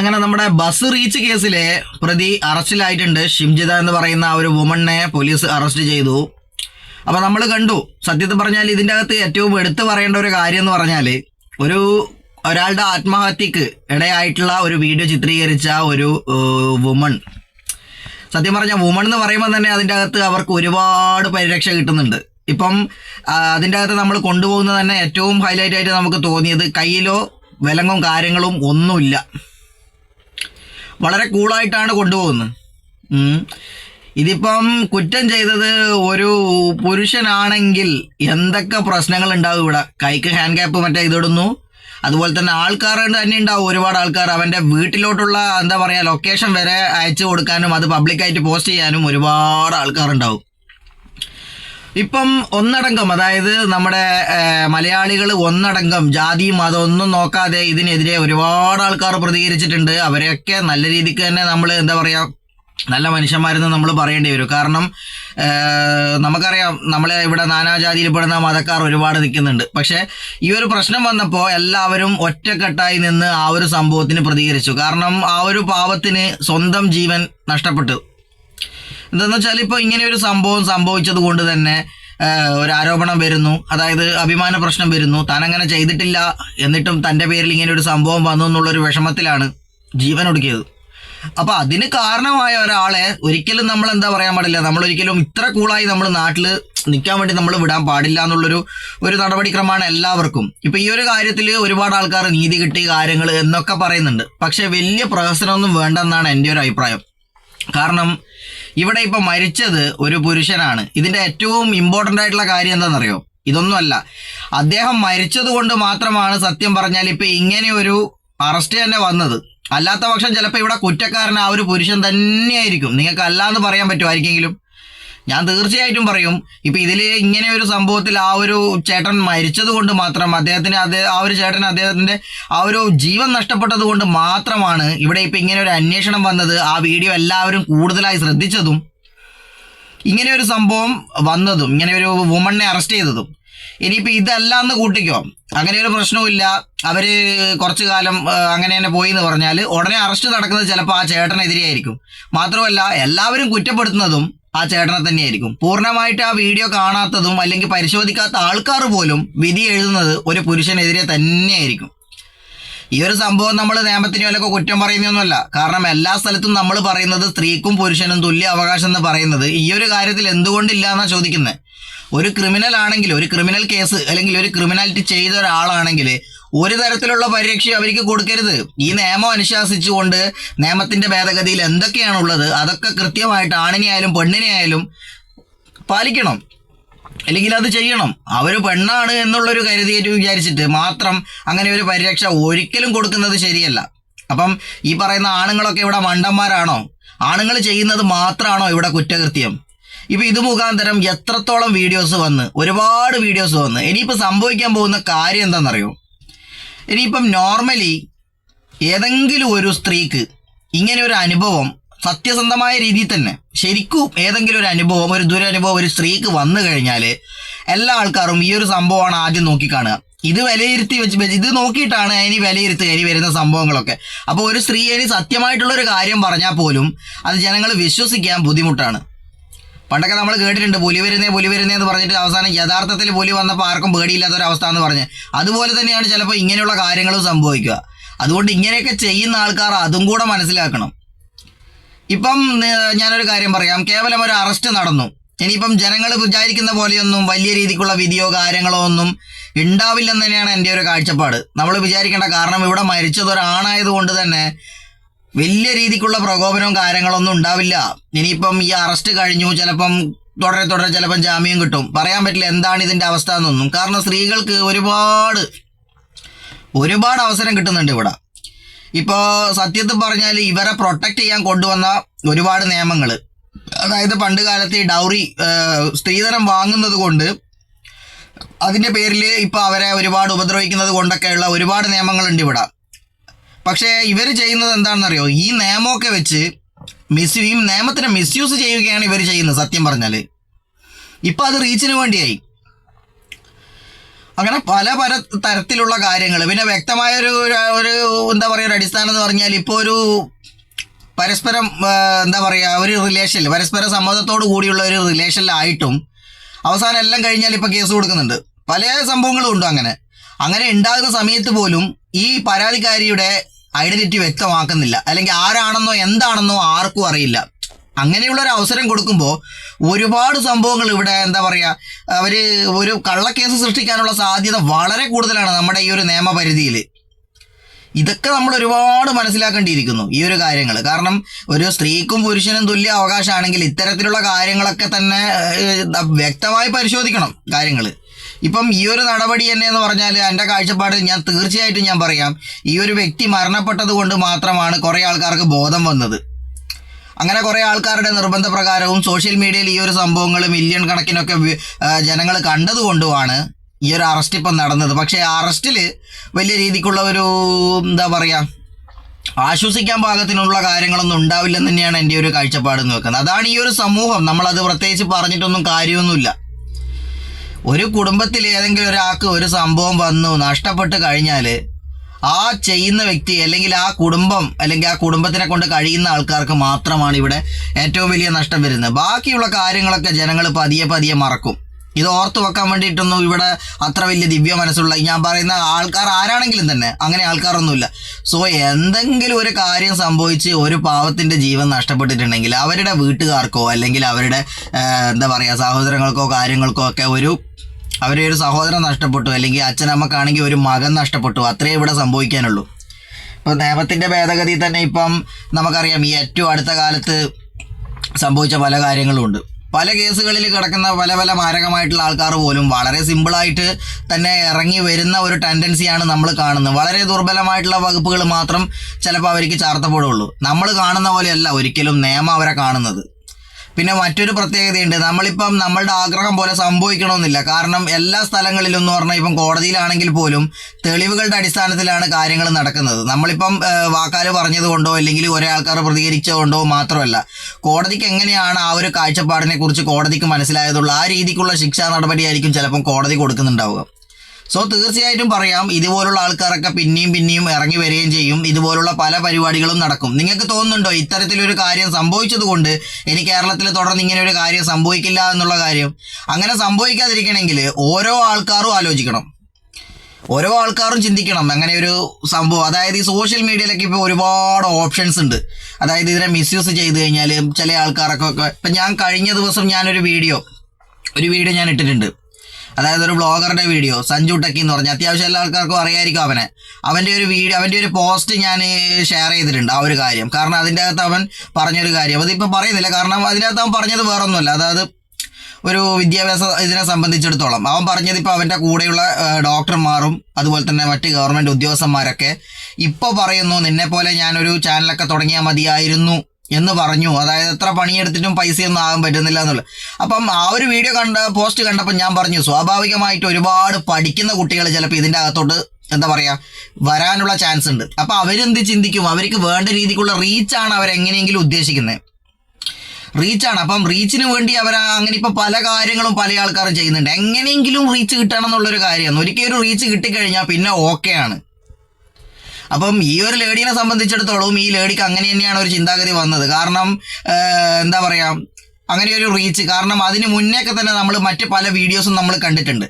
അങ്ങനെ നമ്മുടെ bus reach കേസിലെ പ്രതി അറസ്റ്റിലായിട്ടുണ്ട്. ഷിംജിത എന്ന് പറയുന്ന ആ ഒരു വുമണിനെ പോലീസ് അറസ്റ്റ് ചെയ്തു. അപ്പൊ നമ്മൾ കണ്ടു. സത്യത്തിൽ പറഞ്ഞാൽ ഇതിന്റെ അകത്ത് ഏറ്റവും എടുത്തു പറയേണ്ട ഒരു കാര്യം എന്ന് പറഞ്ഞാൽ ഒരു ഒരാളുടെ ആത്മഹത്യക്ക് ഇടയായിട്ടുള്ള ഒരു വീഡിയോ ചിത്രീകരിച്ച ഒരു വുമൺ സത്യം പറഞ്ഞാൽ വുമൺ എന്ന് പറയുമ്പോൾ തന്നെ അതിന്റെ അകത്ത് അവർക്ക് ഒരുപാട് പരിരക്ഷ കിട്ടുന്നുണ്ട്. ഇപ്പം അതിന്റെ അകത്ത് നമ്മൾ കൊണ്ടുപോകുന്നത് തന്നെ ഏറ്റവും ഹൈലൈറ്റ് ആയിട്ട് നമുക്ക് തോന്നിയത് കയ്യിലോ വിലങ്ങും കാര്യങ്ങളും ഒന്നുമില്ല. വളരെ കൂളായിട്ടാണ് കൊണ്ടുപോകുന്നത്. ഇതിപ്പം കുറ്റം ചെയ്തത് ഒരു പുരുഷനാണെങ്കിൽ എന്തൊക്കെ പ്രശ്നങ്ങൾ ഉണ്ടാവും ഇവിടെ? കൈക്ക് ഹാൻഡ് ക്യാപ്പ് മറ്റേ ഇതിടുന്നു. അതുപോലെ തന്നെ ആൾക്കാർ തന്നെ ഉണ്ടാവും ഒരുപാട് ആൾക്കാർ. അവന്റെ വീട്ടിലോട്ടുള്ള എന്താ പറയുക ലൊക്കേഷൻ വരെ അയച്ചു കൊടുക്കാനും അത് പബ്ലിക്കായിട്ട് പോസ്റ്റ് ചെയ്യാനും ഒരുപാട് ആൾക്കാരുണ്ടാവും. ഇപ്പം ഒന്നടങ്കം അതായത് നമ്മുടെ മലയാളികൾ ഒന്നടങ്കം ജാതി മതം ഒന്നും നോക്കാതെ ഇതിനെതിരെ ഒരുപാട് ആൾക്കാർ പ്രതികരിച്ചിട്ടുണ്ട്. അവരെയൊക്കെ നല്ല രീതിക്ക് തന്നെ നമ്മൾ എന്താ പറയുക നല്ല മനുഷ്യന്മാരെന്ന് നമ്മൾ പറയേണ്ടി വരും. കാരണം നമുക്കറിയാം നമ്മളെ ഇവിടെ നാനാജാതിയിൽപ്പെടുന്ന മതക്കാർ ഒരുപാട് നിൽക്കുന്നുണ്ട്. പക്ഷേ ഈ ഒരു പ്രശ്നം വന്നപ്പോൾ എല്ലാവരും ഒറ്റക്കെട്ടായി നിന്ന് ആ ഒരു സംഭവത്തിന് പ്രതികരിച്ചു. കാരണം ആ ഒരു പാവത്തിന് സ്വന്തം ജീവൻ നഷ്ടപ്പെട്ടു. എന്താന്ന് വെച്ചാൽ ഇപ്പോൾ ഇങ്ങനെ ഒരു സംഭവം സംഭവിച്ചത് കൊണ്ട് തന്നെ ഒരു ആരോപണം വരുന്നു. അതായത് അഭിമാന പ്രശ്നം വരുന്നു. താൻ അങ്ങനെ ചെയ്തിട്ടില്ല എന്നിട്ടും തന്റെ പേരിൽ ഇങ്ങനെ ഒരു സംഭവം വന്നു എന്നുള്ളൊരു വിഷമത്തിലാണ് ജീവൻ ഒടുക്കിയത്. അപ്പോൾ അതിന് കാരണമായ ഒരാളെ ഒരിക്കലും നമ്മൾ എന്താ പറയാൻ പാടില്ല. നമ്മൾ ഒരിക്കലും ഇത്ര കൂളായി നമ്മൾ നാട്ടിൽ നിൽക്കാൻ വേണ്ടി നമ്മൾ വിടാൻ പാടില്ല എന്നുള്ളൊരു ഒരു നടപടിക്രമമാണ് എല്ലാവർക്കും. ഇപ്പം ഈ ഒരു കാര്യത്തിൽ ഒരുപാട് ആൾക്കാർ നീതി കിട്ടി കാര്യങ്ങൾ എന്നൊക്കെ പറയുന്നുണ്ട്. പക്ഷേ വലിയ പ്രഹസനമൊന്നും വേണ്ടെന്നാണ് എന്റെ ഒരു അഭിപ്രായം. കാരണം ഇവിടെ ഇപ്പൊ മരിച്ചത് ഒരു പുരുഷനാണ്. ഇതിന്റെ ഏറ്റവും ഇമ്പോർട്ടന്റ് ആയിട്ടുള്ള കാര്യം എന്താണെന്നറിയോ? ഇതൊന്നുമല്ല. അദ്ദേഹം മരിച്ചത് കൊണ്ട് മാത്രമാണ് സത്യം പറഞ്ഞാൽ ഇപ്പൊ ഇങ്ങനെ ഒരു അറസ്റ്റ് തന്നെ വന്നത്. അല്ലാത്ത പക്ഷം ചിലപ്പോൾ ഇവിടെ കുറ്റക്കാരൻ ആ ഒരു പുരുഷൻ തന്നെയായിരിക്കും. നിങ്ങൾക്ക് അല്ലാന്ന് പറയാൻ പറ്റുമായിരിക്കെങ്കിലും. ഞാൻ തീർച്ചയായിട്ടും പറയും ഇപ്പൊ ഇതിൽ ഇങ്ങനെ ഒരു സംഭവത്തിൽ ആ ഒരു ചേട്ടൻ മരിച്ചത് കൊണ്ട് മാത്രം അദ്ദേഹത്തിന് അദ്ദേഹം ആ ഒരു ചേട്ടൻ അദ്ദേഹത്തിന്റെ ആ ഒരു ജീവൻ നഷ്ടപ്പെട്ടത് കൊണ്ട് മാത്രമാണ് ഇവിടെ ഇപ്പൊ ഇങ്ങനെ ഒരു അന്വേഷണം വന്നത് ആ വീഡിയോ എല്ലാവരും കൂടുതലായി ശ്രദ്ധിച്ചതും ഇങ്ങനെ ഒരു സംഭവം വന്നതും ഇങ്ങനെ ഒരു വുമണിനെ അറസ്റ്റ് ചെയ്തതും. ഇനിയിപ്പോൾ ഇതല്ലാന്ന് കൂട്ടിക്കോ അങ്ങനെ ഒരു പ്രശ്നവുമില്ല അവർ കുറച്ചു കാലം അങ്ങനെ തന്നെ പോയി എന്ന് പറഞ്ഞാൽ ഉടനെ അറസ്റ്റ് നടക്കുന്നത് ചിലപ്പോൾ ആ ചേട്ടനെതിരെയായിരിക്കും. മാത്രമല്ല എല്ലാവരും കുറ്റപ്പെടുത്തുന്നതും ആ ചേട്ടനെ തന്നെയായിരിക്കും. പൂർണമായിട്ട് ആ വീഡിയോ കാണാത്തതും അല്ലെങ്കിൽ പരിശോധിക്കാത്ത ആൾക്കാർ പോലും വിധി എഴുതുന്നത് ഒരു പുരുഷനെതിരെ തന്നെയായിരിക്കും. ഈ ഒരു സംഭവം നമ്മൾ നിയമത്തിന് വല്ലൊക്കെ കുറ്റം പറയുന്നൊന്നുമല്ല കാരണം എല്ലാ സ്ഥലത്തും നമ്മൾ പറയുന്നത് സ്ത്രീക്കും പുരുഷനും തുല്യ അവകാശം എന്ന് പറയുന്നത് ഈ ഒരു കാര്യത്തിൽ എന്തുകൊണ്ടില്ല എന്നാ ചോദിക്കുന്നത് ഒരു ക്രിമിനൽ ആണെങ്കിൽ ഒരു ക്രിമിനൽ കേസ് അല്ലെങ്കിൽ ഒരു ക്രിമിനാലിറ്റി ചെയ്ത ഒരാളാണെങ്കിൽ ഒരു തരത്തിലുള്ള പരിരക്ഷയും അവർക്ക് കൊടുക്കരുത്. ഈ നിയമം അനുശാസിച്ചുകൊണ്ട് നിയമത്തിന്റെ ഭേദഗതിയിൽ എന്തൊക്കെയാണുള്ളത് അതൊക്കെ കൃത്യമായിട്ട് ആണിനെ ആയാലും പെണ്ണിനെ ആയാലും പാലിക്കണം. അല്ലെങ്കിൽ അത് ചെയ്യണം. അവർ പെണ്ണാണ് എന്നുള്ളൊരു കരുതിയിട്ട് വിചാരിച്ചിട്ട് മാത്രം അങ്ങനെ ഒരു പരിരക്ഷ ഒരിക്കലും കൊടുക്കുന്നത് ശരിയല്ല. അപ്പം ഈ പറയുന്ന ആണുങ്ങളൊക്കെ ഇവിടെ മണ്ടന്മാരാണോ? ആണുങ്ങൾ ചെയ്യുന്നത് മാത്രമാണോ ഇവിടെ കുറ്റകൃത്യം? ഇപ്പൊ ഇത് മുഖാന്തരം എത്രത്തോളം വീഡിയോസ് വന്ന് ഒരുപാട് വീഡിയോസ് വന്ന് ഇനിയിപ്പോൾ സംഭവിക്കാൻ പോകുന്ന കാര്യം എന്താണെന്നറിയോ? ഇനിയിപ്പം നോർമലി ഏതെങ്കിലും ഒരു സ്ത്രീക്ക് ഇങ്ങനെ ഒരു അനുഭവം സത്യസന്ധമായ രീതിയിൽ തന്നെ ശരിക്കും ഏതെങ്കിലും ഒരു അനുഭവം ഒരു ദുരനുഭവം ഒരു സ്ത്രീക്ക് വന്നു കഴിഞ്ഞാൽ എല്ലാ ആൾക്കാരും ഈ ഒരു സംഭവമാണ് ആദ്യം നോക്കിക്കാണുക. ഇത് വിലയിരുത്തി വെച്ച് ഇത് നോക്കിയിട്ടാണ് ഇനി വിലയിരുത്തുക ഇനി വരുന്ന സംഭവങ്ങളൊക്കെ. അപ്പോൾ ഒരു സ്ത്രീ ഇനി സത്യമായിട്ടുള്ള ഒരു കാര്യം പറഞ്ഞാൽ പോലും അത് ജനങ്ങൾ വിശ്വസിക്കാൻ ബുദ്ധിമുട്ടാണ്. പണ്ടൊക്കെ നമ്മൾ കേട്ടിട്ടുണ്ട് പുലി വരുന്നേ പുലി വരുന്നേ എന്ന് പറഞ്ഞിട്ട് അവസാനം യഥാർത്ഥത്തിൽ പുലി വന്നപ്പോൾ ആർക്കും പേടിയില്ലാത്തൊരവസ്ഥ എന്ന് പറഞ്ഞ്. അതുപോലെ തന്നെയാണ് ചിലപ്പോൾ ഇങ്ങനെയുള്ള കാര്യങ്ങളും സംഭവിക്കുക. അതുകൊണ്ട് ഇങ്ങനെയൊക്കെ ചെയ്യുന്ന ആൾക്കാർ അതും കൂടെ മനസ്സിലാക്കണം. ഇപ്പം ഞാനൊരു കാര്യം പറയാം. കേവലം ഒരു അറസ്റ്റ് നടന്നു. ഇനിയിപ്പം ജനങ്ങൾ വിചാരിക്കുന്ന പോലെയൊന്നും വലിയ രീതിക്കുള്ള വിധിയോ കാര്യങ്ങളോ ഒന്നും ഉണ്ടാവില്ലെന്ന് തന്നെയാണ് എന്റെ ഒരു കാഴ്ചപ്പാട്. നമ്മൾ വിചാരിക്കേണ്ട കാരണം ഇവിടെ മരിച്ചത് ഒരാണായതുകൊണ്ട് തന്നെ വലിയ രീതിക്കുള്ള പ്രകോപനവും കാര്യങ്ങളൊന്നും ഉണ്ടാവില്ല. ഇനിയിപ്പം ഈ അറസ്റ്റ് കഴിഞ്ഞു ചിലപ്പം തുടരെ തുടരെ ചിലപ്പം ജാമ്യം കിട്ടും. പറയാൻ പറ്റില്ല എന്താണ് ഇതിന്റെ അവസ്ഥ എന്നൊന്നും കാരണം സ്ത്രീകൾക്ക് ഒരുപാട് ഒരുപാട് അവസരം കിട്ടുന്നുണ്ട് ഇവിടെ. ഇപ്പോൾ സത്യത്തിൽ പറഞ്ഞാൽ ഇവരെ പ്രൊട്ടക്ട് ചെയ്യാൻ കൊണ്ടുവന്ന ഒരുപാട് നിയമങ്ങൾ അതായത് പണ്ട് കാലത്ത് ഈ ഡൗറി സ്ത്രീധനം വാങ്ങുന്നത് കൊണ്ട് അതിന്റെ പേരിൽ ഇപ്പോൾ അവരെ ഒരുപാട് ഉപദ്രവിക്കുന്നത് കൊണ്ടൊക്കെയുള്ള ഒരുപാട് നിയമങ്ങളുണ്ട് ഇവിടെ. പക്ഷേ ഇവർ ചെയ്യുന്നത് എന്താണെന്നറിയോ? ഈ നിയമമൊക്കെ വെച്ച് മിസ് ഈ നിയമത്തിനെ മിസ്യൂസ് ചെയ്യുകയാണ് ഇവർ ചെയ്യുന്നത് സത്യം പറഞ്ഞാൽ ഇപ്പം അത് റീച്ചിന് വേണ്ടിയായി. അങ്ങനെ പല പല തരത്തിലുള്ള കാര്യങ്ങൾ പിന്നെ വ്യക്തമായ ഒരു ഒരു- എന്താ പറയുക ഒരു അടിസ്ഥാനം എന്ന് പറഞ്ഞാൽ ഇപ്പോൾ ഒരു പരസ്പരം എന്താ പറയുക ഒരു റിലേഷനിൽ പരസ്പര സമ്മതത്തോടു കൂടിയുള്ള ഒരു റിലേഷനിലായിട്ടും അവസാനം എല്ലാം കഴിഞ്ഞാൽ ഇപ്പോൾ കേസ് കൊടുക്കുന്നുണ്ട്. പല സംഭവങ്ങളും ഉണ്ട് അങ്ങനെ. അങ്ങനെ ഉണ്ടാകുന്ന സമയത്ത് പോലും ഈ പരാതിക്കാരിയുടെ ഐഡന്റിറ്റി വ്യക്തമാക്കുന്നില്ല. അല്ലെങ്കിൽ ആരാണെന്നോ എന്താണെന്നോ ആർക്കും അറിയില്ല. അങ്ങനെയുള്ള ഒരു അവസരം കൊടുക്കുമ്പോൾ ഒരുപാട് സംഭവങ്ങൾ ഇവിടെ എന്താ പറയുക അവർ ഒരു കള്ളക്കേസ് സൃഷ്ടിക്കാനുള്ള സാധ്യത വളരെ കൂടുതലാണ് നമ്മുടെ ഈ ഒരു നിയമപരിധിയിൽ ഇതൊക്കെ നമ്മൾ ഒരുപാട് മനസ്സിലാക്കേണ്ടിയിരിക്കുന്നു ഈ ഒരു കാര്യങ്ങൾ കാരണം ഒരു സ്ത്രീക്കും പുരുഷനും തുല്യ അവകാശമാണെങ്കിൽ ഇത്തരത്തിലുള്ള കാര്യങ്ങളൊക്കെ തന്നെ വ്യക്തമായി പരിശോധിക്കണം കാര്യങ്ങൾ ഇപ്പം ഈ ഒരു നടപടി തന്നെ എന്ന് പറഞ്ഞാൽ എന്റെ കാഴ്ചപ്പാട് ഞാൻ തീർച്ചയായിട്ടും ഞാൻ പറയാം. ഈ ഒരു വ്യക്തി മരണപ്പെട്ടത് കൊണ്ട് മാത്രമാണ് കുറേ ആൾക്കാർക്ക് ബോധം വന്നത്. അങ്ങനെ കുറേ ആൾക്കാരുടെ നിർബന്ധപ്രകാരവും സോഷ്യൽ മീഡിയയിൽ ഈ ഒരു സംഭവങ്ങൾ മില്യൺ കണക്കിനൊക്കെ ജനങ്ങൾ കണ്ടതുകൊണ്ടുമാണ് ഈ ഒരു അറസ്റ്റ് ഇപ്പം നടന്നത്. പക്ഷേ അറസ്റ്റിൽ വലിയ രീതിക്കുള്ള ഒരു എന്താ പറയുക ആശ്വസിക്കാൻ പാകത്തിനുള്ള കാര്യങ്ങളൊന്നും ഉണ്ടാവില്ലെന്ന് തന്നെയാണ് എന്റെ ഒരു കാഴ്ചപ്പാട് നോക്കുന്നത് അതാണ് ഈ ഒരു സമൂഹം. നമ്മളത് പ്രത്യേകിച്ച് പറഞ്ഞിട്ടൊന്നും കാര്യമൊന്നുമില്ല. ഒരു കുടുംബത്തിൽ ഏതെങ്കിലും ഒരാൾക്ക് ഒരു സംഭവം വന്നു നഷ്ടപ്പെട്ട് കഴിഞ്ഞാൽ ആ ചെയ്യുന്ന വ്യക്തി അല്ലെങ്കിൽ ആ കുടുംബം അല്ലെങ്കിൽ ആ കുടുംബത്തിനെ കൊണ്ട് കഴിയുന്ന ആൾക്കാർക്ക് മാത്രമാണ് ഇവിടെ ഏറ്റവും വലിയ നഷ്ടം വരുന്നത്. ബാക്കിയുള്ള കാര്യങ്ങളൊക്കെ ജനങ്ങൾ പതിയെ പതിയെ മറക്കും. ഇത് ഓർത്തു വെക്കാൻ വേണ്ടിയിട്ടൊന്നും ഇവിടെ അത്ര വലിയ ദിവ്യ മനസ്സുള്ള ഞാൻ പറയുന്ന ആൾക്കാർ ആരാണെങ്കിലും തന്നെ അങ്ങനെ ആൾക്കാരൊന്നുമില്ല. സോ എന്തെങ്കിലും ഒരു കാര്യം സംഭവിച്ച് ഒരു പാവത്തിന്റെ ജീവൻ നഷ്ടപ്പെട്ടിട്ടുണ്ടെങ്കിൽ അവരുടെ വീട്ടുകാർക്കോ അല്ലെങ്കിൽ അവരുടെ എന്താ പറയുക സഹോദരങ്ങൾക്കോ കാര്യങ്ങൾക്കോ ഒക്കെ ഒരു അവരെ ഒരു സഹോദരൻ നഷ്ടപ്പെട്ടു അല്ലെങ്കിൽ അച്ഛനമ്മക്കാണെങ്കിൽ ഒരു മകൻ നഷ്ടപ്പെട്ടു. അത്രേ ഇവിടെ സംഭവിക്കാനുള്ളൂ. ഇപ്പോൾ നിയമത്തിന്റെ ഭേദഗതി തന്നെ ഇപ്പം നമുക്കറിയാം ഈ ഏറ്റവും അടുത്ത കാലത്ത് സംഭവിച്ച പല കാര്യങ്ങളും ഉണ്ട് പല കേസുകളിൽ കിടക്കുന്ന പല പല മാരകമായിട്ടുള്ള ആൾക്കാർ പോലും വളരെ സിമ്പിളായിട്ട് തന്നെ ഇറങ്ങി വരുന്ന ഒരു ടെൻഡൻസിയാണ് നമ്മൾ കാണുന്നത്. വളരെ ദുർബലമായിട്ടുള്ള വകുപ്പുകൾ മാത്രം ചിലപ്പോൾ അവർക്ക് ചാർത്തപ്പെടുള്ളൂ നമ്മൾ കാണുന്ന പോലെയല്ല ഒരിക്കലും നിയമം അവരെ കാണുന്നത്. പിന്നെ മറ്റൊരു പ്രത്യേകതയുണ്ട്. നമ്മളിപ്പം നമ്മളുടെ ആഗ്രഹം പോലെ സംഭവിക്കണമെന്നില്ല. കാരണം എല്ലാ സ്ഥലങ്ങളിലും എന്ന് പറഞ്ഞാൽ ഇപ്പം കോടതിയിലാണെങ്കിൽ പോലും തെളിവുകളുടെ അടിസ്ഥാനത്തിലാണ് കാര്യങ്ങൾ നടക്കുന്നത്. നമ്മളിപ്പം വാക്കാൽ പറഞ്ഞതുകൊണ്ടോ അല്ലെങ്കിൽ ഒരേ ആൾക്കാർ പ്രതികരിച്ചതുകൊണ്ടോ മാത്രമല്ല കോടതിക്ക് എങ്ങനെയാണ് ആ ഒരു കാഴ്ചപ്പാടിനെ കുറിച്ച് കോടതിക്ക് മനസ്സിലായതുള്ള ആ രീതിക്കുള്ള ശിക്ഷാ നടപടിയായിരിക്കും ചിലപ്പം കോടതി കൊടുക്കുന്നുണ്ടാവുക. സോ തീർച്ചയായിട്ടും പറയാം ഇതുപോലുള്ള ആൾക്കാരൊക്കെ പിന്നെയും പിന്നെയും ഇറങ്ങി വരികയും ചെയ്യും. ഇതുപോലുള്ള പല പരിപാടികളും നടക്കും. നിങ്ങൾക്ക് തോന്നുന്നുണ്ടോ ഇത്തരത്തിലൊരു കാര്യം സംഭവിച്ചതുകൊണ്ട് ഇനി കേരളത്തിൽ തുടർന്ന് ഇങ്ങനെ ഒരു കാര്യം സംഭവിക്കില്ല എന്നുള്ള കാര്യം? അങ്ങനെ സംഭവിക്കാതിരിക്കണമെങ്കിൽ ഓരോ ആൾക്കാരും ആലോചിക്കണം. ഓരോ ആൾക്കാരും ചിന്തിക്കണം. അങ്ങനെ ഒരു സംഭവം. അതായത് ഈ സോഷ്യൽ മീഡിയയിലൊക്കെ ഇപ്പോൾ ഒരുപാട് ഓപ്ഷൻസ് ഉണ്ട്. അതായത് ഇതിനെ മിസ്യൂസ് ചെയ്ത് കഴിഞ്ഞാൽ ചില ആൾക്കാരൊക്കെ ഇപ്പം ഞാൻ കഴിഞ്ഞ ദിവസം ഞാനൊരു വീഡിയോ ഒരു വീഡിയോ ഞാൻ ഇട്ടിട്ടുണ്ട്. അതായത് ഒരു ബ്ലോഗറുടെ വീഡിയോ സഞ്ജു ടെക്കി എന്ന് പറഞ്ഞ. അത്യാവശ്യം എല്ലാ ആൾക്കാർക്കും അറിയായിരിക്കും അവനെ. അവന്റെ ഒരു വീഡിയോ അവന്റെ ഒരു പോസ്റ്റ് ഞാൻ ഷെയർ ചെയ്തിട്ടുണ്ട് ആ ഒരു കാര്യം. കാരണം അതിന്റെ അകത്ത് അവൻ പറഞ്ഞൊരു കാര്യം. അതിപ്പോൾ പറയുന്നില്ല. കാരണം അതിനകത്ത് അവൻ പറഞ്ഞത് വേറൊന്നുമല്ല. അതായത് ഒരു വിദ്യാഭ്യാസ ഇതിനെ സംബന്ധിച്ചിടത്തോളം. അവൻ പറഞ്ഞത് ഇപ്പോൾ അവന്റെ കൂടെയുള്ള ഡോക്ടർമാരും അതുപോലെ തന്നെ മറ്റ് ഗവൺമെന്റ് ഉദ്യോഗസ്ഥന്മാരൊക്കെ ഇപ്പോൾ പറയുന്നു നിന്നെ പോലെ ഞാനൊരു ചാനലൊക്കെ തുടങ്ങിയാൽ മതിയായിരുന്നു. എന്ന് പറഞ്ഞു. അതായത് എത്ര പണിയെടുത്തിട്ടും പൈസയൊന്നും ആകാൻ പറ്റുന്നില്ല എന്നുള്ളത്. അപ്പം ആ ഒരു വീഡിയോ കണ്ട പോസ്റ്റ് കണ്ടപ്പോൾ ഞാൻ പറഞ്ഞു സ്വാഭാവികമായിട്ട് ഒരുപാട് പഠിക്കുന്ന കുട്ടികൾ ചിലപ്പോൾ ഇതിന്റെ അകത്തോട്ട് എന്താ പറയുക വരാനുള്ള ചാൻസ് ഉണ്ട്. അപ്പോൾ അവരെന്ത് ചിന്തിക്കും? അവർക്ക് വേണ്ട രീതിക്കുള്ള റീച്ചാണ് അവരെങ്ങനെയെങ്കിലും ഉദ്ദേശിക്കുന്നത് റീച്ചാണ് അപ്പം റീച്ചിന് വേണ്ടി അവർ അങ്ങനെ ഇപ്പം പല കാര്യങ്ങളും പല ആൾക്കാരും ചെയ്യുന്നുണ്ട്. എങ്ങനെയെങ്കിലും റീച്ച് കിട്ടണം എന്നുള്ളൊരു കാര്യമാണ്. ഒരിക്കലും ഒരു റീച്ച് കിട്ടിക്കഴിഞ്ഞാൽ പിന്നെ ഓക്കെയാണ് അപ്പം ഈ ഒരു ലേഡീനെ സംബന്ധിച്ചിടത്തോളം ഈ ലേഡിക്ക് അങ്ങനെ തന്നെയാണ് ഒരു ചിന്താഗതി വന്നത്. കാരണം എന്താ പറയാ അങ്ങനെ ഒരു റീച്ച് കാരണം അതിന് മുന്നേക്കെ തന്നെ നമ്മൾ മറ്റ് പല വീഡിയോസും നമ്മൾ കണ്ടിട്ടുണ്ട്.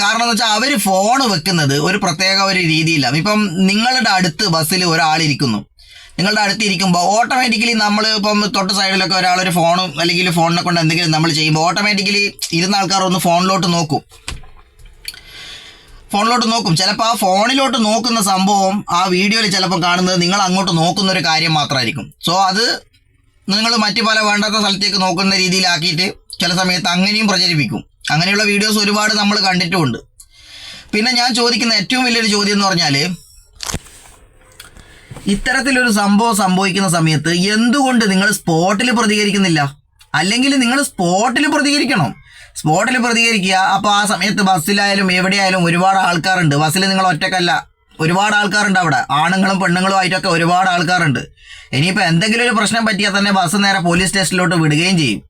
കാരണം എന്ന് വെച്ചാൽ അവർ ഫോൺ വെക്കുന്നത് ഒരു പ്രത്യേക ഒരു രീതിയിലാണ് ഇപ്പം നിങ്ങളുടെ അടുത്ത് ബസ്സിൽ ഒരാളിരിക്കുന്നു. നിങ്ങളുടെ അടുത്ത് ഇരിക്കുമ്പോൾ ഓട്ടോമാറ്റിക്കലി നമ്മൾ ഇപ്പം തൊട്ട് സൈഡിലൊക്കെ ഒരാൾ ഒരു ഫോണും അല്ലെങ്കിൽ ഫോണിനെ കൊണ്ട് എന്തെങ്കിലും നമ്മൾ ചെയ്യുമ്പോൾ ഓട്ടോമാറ്റിക്കലി ഇരുന്ന ആൾക്കാർ ഒന്ന് ഫോണിലോട്ട് നോക്കും. ഫോണിലോട്ട് നോക്കും. ചിലപ്പോൾ ആ ഫോണിലോട്ട് നോക്കുന്ന സംഭവം ആ വീഡിയോയിൽ ചിലപ്പോൾ കാണുന്നത് നിങ്ങൾ അങ്ങോട്ട് നോക്കുന്ന ഒരു കാര്യം മാത്രമായിരിക്കും. സോ അത് നിങ്ങൾ മറ്റു പല വേണ്ടാത്ത സ്ഥലത്തേക്ക് നോക്കുന്ന രീതിയിലാക്കിയിട്ട് ചില സമയത്ത് അങ്ങനെയും പ്രചരിപ്പിക്കും. അങ്ങനെയുള്ള വീഡിയോസ് ഒരുപാട് നമ്മൾ കണ്ടിട്ടുമുണ്ട്. പിന്നെ ഞാൻ ചോദിക്കുന്ന ഏറ്റവും വലിയൊരു ചോദ്യം എന്ന് പറഞ്ഞാൽ ഇത്തരത്തിലൊരു സംഭവം സംഭവിക്കുന്ന സമയത്ത് എന്തുകൊണ്ട് നിങ്ങൾ സ്പോട്ടിൽ പ്രതികരിക്കുന്നില്ല? അല്ലെങ്കിൽ നിങ്ങൾ സ്പോട്ടിൽ പ്രതികരിക്കണം? സ്പോട്ടിൽ പ്രതികരിക്കുക. അപ്പോൾ ആ സമയത്ത് ബസ്സിലായാലും എവിടെയായാലും ഒരുപാട് ആൾക്കാരുണ്ട്. ബസ്സിൽ നിങ്ങൾ ഒറ്റക്കല്ല. ഒരുപാട് ആൾക്കാരുണ്ട് അവിടെ. ആണുങ്ങളും പെണ്ണുങ്ങളും ആയിട്ടൊക്കെ ഒരുപാട് ആൾക്കാരുണ്ട്. ഇനിയിപ്പോൾ എന്തെങ്കിലും ഒരു പ്രശ്നം പറ്റിയാൽ തന്നെ ബസ് നേരെ പോലീസ് സ്റ്റേഷനിലോട്ട് വിടുകയും ചെയ്യും.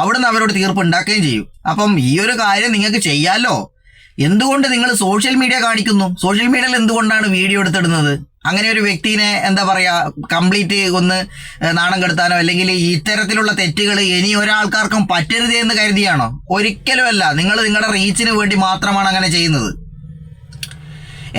അവിടുന്ന് അവരോട് തീർപ്പ് ഉണ്ടാക്കുകയും ചെയ്യും. അപ്പം ഈ ഒരു കാര്യം നിങ്ങൾക്ക് ചെയ്യാമല്ലോ എന്തുകൊണ്ട് നിങ്ങൾ സോഷ്യൽ മീഡിയ കാണിക്കുന്നു? സോഷ്യൽ മീഡിയയിൽ എന്തുകൊണ്ടാണ് വീഡിയോ എടുത്തിടുന്നത്? അങ്ങനെ ഒരു വ്യക്തിനെ എന്താ പറയാ കംപ്ലീറ്റ് ഒന്ന് നാണം കെടുത്താനോ അല്ലെങ്കിൽ ഇത്തരത്തിലുള്ള തെറ്റുകൾ ഇനി ഒരാൾക്കാർക്കും പറ്റരുത് എന്ന് കരുതിയാണോ? ഒരിക്കലുമല്ല. നിങ്ങൾ നിങ്ങളുടെ റീച്ചിന് വേണ്ടി മാത്രമാണ് അങ്ങനെ ചെയ്യുന്നത്.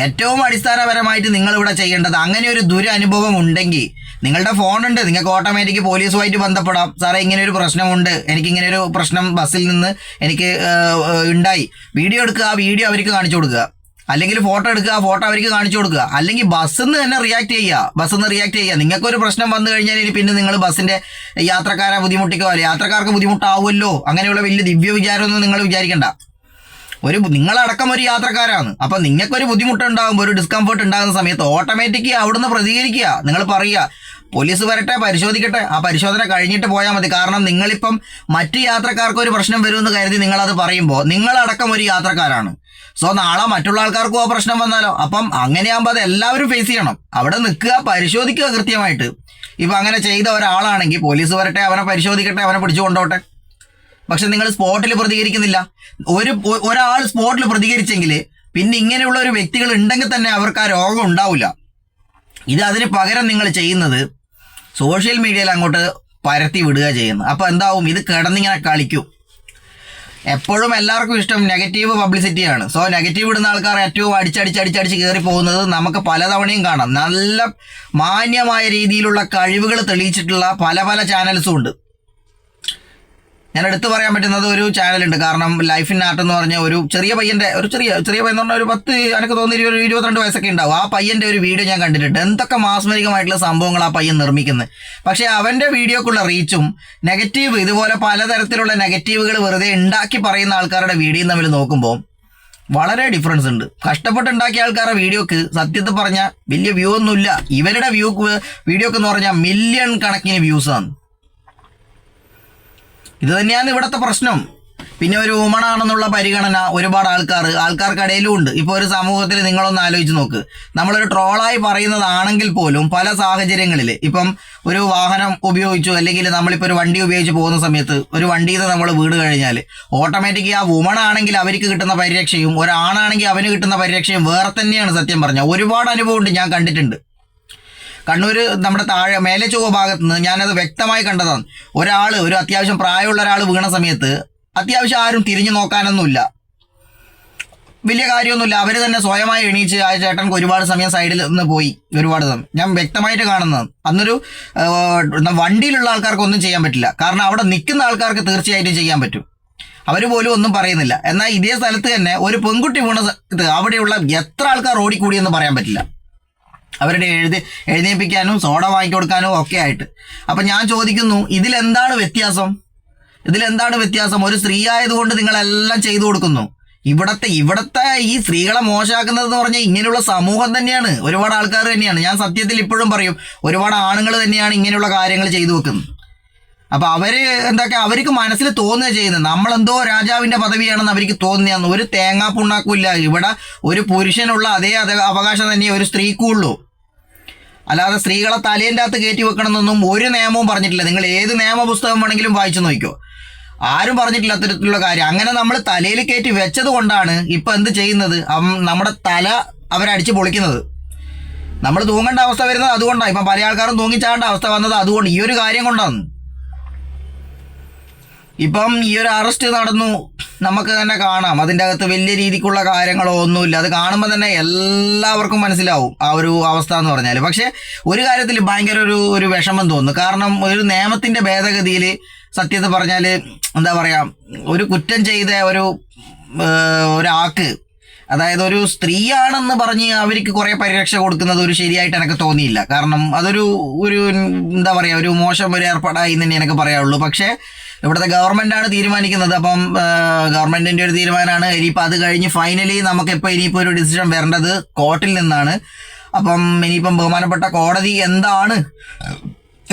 ഏറ്റവും അടിസ്ഥാനപരമായിട്ട് നിങ്ങൾ ഇവിടെ ചെയ്യേണ്ടത് അങ്ങനെ ഒരു ദുരനുഭവം ഉണ്ടെങ്കിൽ നിങ്ങളുടെ ഫോൺ ഉണ്ട് നിങ്ങൾക്ക് ഓട്ടോമാറ്റിക് പോലീസുമായിട്ട് ബന്ധപ്പെടാം. സാറേ ഇങ്ങനെ ഒരു പ്രശ്നമുണ്ട്. എനിക്ക് ഇങ്ങനെ ഒരു പ്രശ്നം ബസ്സിൽ നിന്ന് എനിക്ക് ഉണ്ടായി. വീഡിയോ എടുക്കുക ആ വീഡിയോ അവർക്ക് കാണിച്ചു കൊടുക്കുക. അല്ലെങ്കിൽ ഫോട്ടോ എടുക്കുക ഫോട്ടോ അവർക്ക് കാണിച്ചു കൊടുക്കുക. അല്ലെങ്കിൽ ബസ്സിൽ നിന്ന് തന്നെ റിയാക്ട് ചെയ്യുക. ബസ്സിൽ നിന്ന് റിയാക്ട് ചെയ്യുക. നിങ്ങൾക്കൊരു പ്രശ്നം വന്നു കഴിഞ്ഞാൽ ഇനി പിന്നെ നിങ്ങൾ ബസ്സിന്റെ യാത്രക്കാരെ ബുദ്ധിമുട്ടിക്കോ യാത്രക്കാർക്ക് ബുദ്ധിമുട്ടാവുമല്ലോ? അങ്ങനെയുള്ള വലിയ ദിവ്യ വിചാരമൊന്നും നിങ്ങൾ വിചാരിക്കണ്ട. ഒരു നിങ്ങളടക്കം ഒരു യാത്രക്കാരാണ്. അപ്പൊ നിങ്ങൾക്കൊരു ബുദ്ധിമുട്ടുണ്ടാകുമ്പോൾ ഒരു ഡിസ്കംഫർട്ട് ഉണ്ടാകുന്ന സമയത്ത് ഓട്ടോമാറ്റിക്കലി അവിടുന്ന് പ്രതികരിക്കുക. നിങ്ങൾ പറയുക പോലീസ് വരട്ടെ പരിശോധിക്കട്ടെ. ആ പരിശോധന കഴിഞ്ഞിട്ട് പോയാൽ മതി. കാരണം നിങ്ങളിപ്പം മറ്റു യാത്രക്കാർക്ക് ഒരു പ്രശ്നം വരുമെന്ന് കരുതി നിങ്ങളത് പറയുമ്പോൾ നിങ്ങളടക്കം ഒരു യാത്രക്കാരാണ്. സോ നാളെ മറ്റുള്ള ആൾക്കാർക്കും ആ പ്രശ്നം വന്നാലോ? അപ്പം അങ്ങനെയാകുമ്പോൾ അത് എല്ലാവരും ഫേസ് ചെയ്യണം. അവിടെ നിൽക്കുക പരിശോധിക്കുക കൃത്യമായിട്ട്. ഇപ്പം അങ്ങനെ ചെയ്ത ഒരാളാണെങ്കിൽ പോലീസ് വരട്ടെ അവനെ പരിശോധിക്കട്ടെ അവനെ പിടിച്ചു കൊണ്ടോട്ടെ. പക്ഷെ നിങ്ങൾ സ്പോട്ടിൽ പ്രതികരിക്കുന്നില്ല. ഒരു ഒരാൾ സ്പോട്ടിൽ പ്രതികരിച്ചെങ്കിൽ പിന്നെ ഇങ്ങനെയുള്ള ഒരു വ്യക്തികൾ ഉണ്ടെങ്കിൽ തന്നെ അവർക്ക് ആ രോഗം ഉണ്ടാവില്ല. ഇത് അതിന് പകരം നിങ്ങൾ ചെയ്യുന്നത് സോഷ്യൽ മീഡിയയിൽ അങ്ങോട്ട് പരത്തി വിടുക ചെയ്യുന്നത് അപ്പോൾ എന്താവും? ഇത് കിടന്നിങ്ങനെ കളിക്കും. എപ്പോഴും എല്ലാവർക്കും ഇഷ്ടം നെഗറ്റീവ് പബ്ലിസിറ്റിയാണ് സോ നെഗറ്റീവ് ഇടുന്ന ആൾക്കാർ ഏറ്റവും അടിച്ചടിച്ചടിച്ചടിച്ച് കയറി പോകുന്നത് നമുക്ക് പലതവണയും കാണാം. നല്ല മാന്യമായ രീതിയിലുള്ള കഴിവുകൾ തെളിയിച്ചിട്ടുള്ള പല പല ചാനൽസും ഉണ്ട്. ഞാൻ എടുത്തു പറയാൻ പറ്റുന്നത് ഒരു ചാനലുണ്ട്. കാരണം ലൈഫ് ഇൻ ആർട്ട് എന്ന് പറഞ്ഞ ഒരു ചെറിയ പയ്യന്റെ ഒരു ചെറിയ ചെറിയ പയ്യൻ എന്ന് പറഞ്ഞാൽ ഒരു പത്ത് എനിക്ക് തോന്നുന്നു ഒരു ഇരുപത്തിരണ്ട് വയസ്സൊക്കെ ഉണ്ടാവും. ആ പയ്യന്റെ ഒരു വീഡിയോ ഞാൻ കണ്ടിട്ടുണ്ട്. എന്തൊക്കെ മാസ്മരികമായിട്ടുള്ള സംഭവങ്ങൾ ആ പയ്യൻ നിർമ്മിക്കുന്നത് പക്ഷേ അവന്റെ വീഡിയോക്കുള്ള റീച്ചും നെഗറ്റീവ് ഇതുപോലെ പലതരത്തിലുള്ള നെഗറ്റീവുകൾ വെറുതെ ഉണ്ടാക്കി പറയുന്ന ആൾക്കാരുടെ വീഡിയോ തമ്മിൽ നോക്കുമ്പോൾ വളരെ ഡിഫറൻസ് ഉണ്ട്. കഷ്ടപ്പെട്ടുണ്ടാക്കിയ ആൾക്കാരുടെ വീഡിയോക്ക് സത്യത്തിൽ പറഞ്ഞാൽ വലിയ വ്യൂ ഒന്നുമില്ല. ഇവരുടെ വ്യൂ വീഡിയോക്ക് എന്ന് പറഞ്ഞാൽ മില്യൺ കണക്കിന് വ്യൂസ് ആണ്. ഇത് തന്നെയാണ് ഇവിടുത്തെ പ്രശ്നം. പിന്നെ ഒരു വുമൺ ആണെന്നുള്ള പരിഗണന ഒരുപാട് ആൾക്കാർ ആൾക്കാർക്കിടയിലും ഉണ്ട്. ഇപ്പോൾ ഒരു സമൂഹത്തിൽ നിങ്ങളൊന്ന് ആലോചിച്ച് നോക്ക്. നമ്മളൊരു ട്രോളായി പറയുന്നതാണെങ്കിൽ പോലും പല സാഹചര്യങ്ങളിൽ ഇപ്പം ഒരു വാഹനം ഉപയോഗിച്ചു അല്ലെങ്കിൽ നമ്മളിപ്പോൾ ഒരു വണ്ടി ഉപയോഗിച്ച് പോകുന്ന സമയത്ത് ഒരു വണ്ടിയിൽ നിന്ന് നമ്മൾ വീട് കഴിഞ്ഞാൽ ഓട്ടോമാറ്റിക് ആ വുമൺ ആണെങ്കിൽ അവർക്ക് കിട്ടുന്ന പരിരക്ഷയും ഒരാണാണെങ്കിൽ അവന് കിട്ടുന്ന പരിരക്ഷയും വേറെ തന്നെയാണ് സത്യം പറഞ്ഞാൽ. ഒരുപാട് അനുഭവമുണ്ട് ഞാൻ കണ്ടിട്ടുണ്ട്. കണ്ണൂർ നമ്മുടെ താഴെ മേലെ ചുവ ഭാഗത്ത് നിന്ന് ഞാനത് വ്യക്തമായി കണ്ടതാണ്. ഒരാൾ ഒരു അത്യാവശ്യം പ്രായമുള്ള ഒരാൾ വീണ സമയത്ത് അത്യാവശ്യം ആരും തിരിഞ്ഞു നോക്കാനൊന്നുമില്ല. വലിയ കാര്യമൊന്നുമില്ല. അവർ തന്നെ സ്വയമായി എണീച്ച് ആ ചേട്ടൻ ഒരുപാട് സമയം സൈഡിൽ നിന്ന് പോയി. ഒരുപാട് സമയം. ഞാൻ വ്യക്തമായിട്ട് കാണുന്നത്. അന്നൊരു വണ്ടിയിലുള്ള ആൾക്കാർക്കൊന്നും ചെയ്യാൻ പറ്റില്ല. കാരണം അവിടെ നിൽക്കുന്ന ആൾക്കാർക്ക് തീർച്ചയായിട്ടും ചെയ്യാൻ പറ്റും. അവർ പോലും ഒന്നും പറയുന്നില്ല. എന്നാൽ ഇതേ സ്ഥലത്ത് തന്നെ ഒരു പെൺകുട്ടി വീണ അവിടെയുള്ള എത്ര ആൾക്കാർ ഓടിക്കൂടിയെന്ന് പറയാൻ പറ്റില്ല. അവരുടെ എഴുതി എഴുന്നേപ്പിക്കാനും സോഡ വാങ്ങി വാങ്ങിക്കൊടുക്കാനും ഒക്കെ ആയിട്ട്. അപ്പം ഞാൻ ചോദിക്കുന്നു ഇതിലെന്താണ് വ്യത്യാസം? ഇതിലെന്താണ് വ്യത്യാസം? ഒരു സ്ത്രീ ആയതുകൊണ്ട് നിങ്ങളെല്ലാം ചെയ്തു കൊടുക്കുന്നു. ഇവിടത്തെ ഇവിടത്തെ ഈ സ്ത്രീകളെ മോശമാക്കുന്നത് എന്ന് പറഞ്ഞാൽ ഇങ്ങനെയുള്ള സമൂഹം തന്നെയാണ്. ഒരുപാട് ആൾക്കാർ തന്നെയാണ്. ഞാൻ സത്യത്തിൽ ഇപ്പോഴും പറയും ഒരുപാട് ആണുങ്ങൾ തന്നെയാണ് ഇങ്ങനെയുള്ള കാര്യങ്ങൾ ചെയ്തു വെക്കുന്നത്. അപ്പൊ അവർ എന്താക്ക അവർക്ക് മനസ്സിൽ തോന്നുക ചെയ്യുന്നത്. നമ്മളെന്തോ രാജാവിന്റെ പദവിയാണെന്ന് അവർക്ക് തോന്നിയാന്ന് ഒരു തേങ്ങാ പുണ്ണാക്കില്ല ഇവിടെ ഒരു പുരുഷനുള്ള അതേ അവകാശം തന്നെ ഒരു സ്ത്രീക്കും ഉള്ളൂ അല്ലാതെ സ്ത്രീകളെ തലേന്റെ അകത്ത് കയറ്റി വെക്കണമെന്നൊന്നും ഒരു നിയമവും പറഞ്ഞിട്ടില്ല. നിങ്ങൾ ഏത് നിയമ പുസ്തകം വേണമെങ്കിലും വായിച്ചു നോക്കിക്കോ. ആരും പറഞ്ഞിട്ടില്ല അത്തരത്തിലുള്ള കാര്യം. അങ്ങനെ നമ്മൾ തലയിൽ കയറ്റി വെച്ചത് കൊണ്ടാണ് ഇപ്പം എന്ത് ചെയ്യുന്നത്? നമ്മുടെ തല അവരടിച്ച് പൊളിക്കുന്നത്. നമ്മൾ തൂങ്ങേണ്ട അവസ്ഥ വരുന്നത് അതുകൊണ്ടാണ്. ഇപ്പം പല ആൾക്കാരും തൂങ്ങിച്ചാണ്ട അവസ്ഥ വന്നത് അതുകൊണ്ട്. ഈ ഒരു കാര്യം കൊണ്ടാണ്. ഇപ്പം ഈ ഒരു അറസ്റ്റ് നടന്നു. നമുക്ക് തന്നെ കാണാം. അതിന്റെ അകത്ത് വലിയ രീതിക്കുള്ള കാര്യങ്ങളോ ഒന്നുമില്ല. അത് കാണുമ്പോൾ തന്നെ എല്ലാവർക്കും മനസ്സിലാവും ആ ഒരു അവസ്ഥ എന്ന് പറഞ്ഞാൽ പക്ഷേ ഒരു കാര്യത്തിൽ ഭയങ്കര ഒരു ഒരു വിഷമം തോന്നുന്നു. കാരണം ഒരു നിയമത്തിന്റെ ഭേദഗതിയിൽ സത്യത്തിൽ പറഞ്ഞാൽ എന്താ പറയുക ഒരു കുറ്റം ചെയ്ത ഒരു ഒരാൾക്ക് അതായത് ഒരു സ്ത്രീയാണെന്ന് പറഞ്ഞ് അവർക്ക് കുറേ പരിരക്ഷ കൊടുക്കുന്നത് ഒരു ശരിയായിട്ട് എനിക്ക് തോന്നിയില്ല. കാരണം അതൊരു ഒരു എന്താ പറയുക ഒരു മോശം ഒരു ഏർപ്പാടായി തന്നെ എനിക്ക് പറയാവുള്ളൂ പക്ഷേ ഇവിടുത്തെ ആണ് തീരുമാനിക്കുന്നത്. അപ്പം ഗവൺമെന്റിന്റെ ഒരു തീരുമാനമാണ് ഇനിയിപ്പോൾ അത് കഴിഞ്ഞ് ഫൈനലി നമുക്കിപ്പോൾ ഇനിയിപ്പോൾ ഒരു ഡിസിഷൻ വരേണ്ടത് കോർട്ടിൽ നിന്നാണ്. അപ്പം ഇനിയിപ്പം ബഹുമാനപ്പെട്ട കോടതി എന്താണ്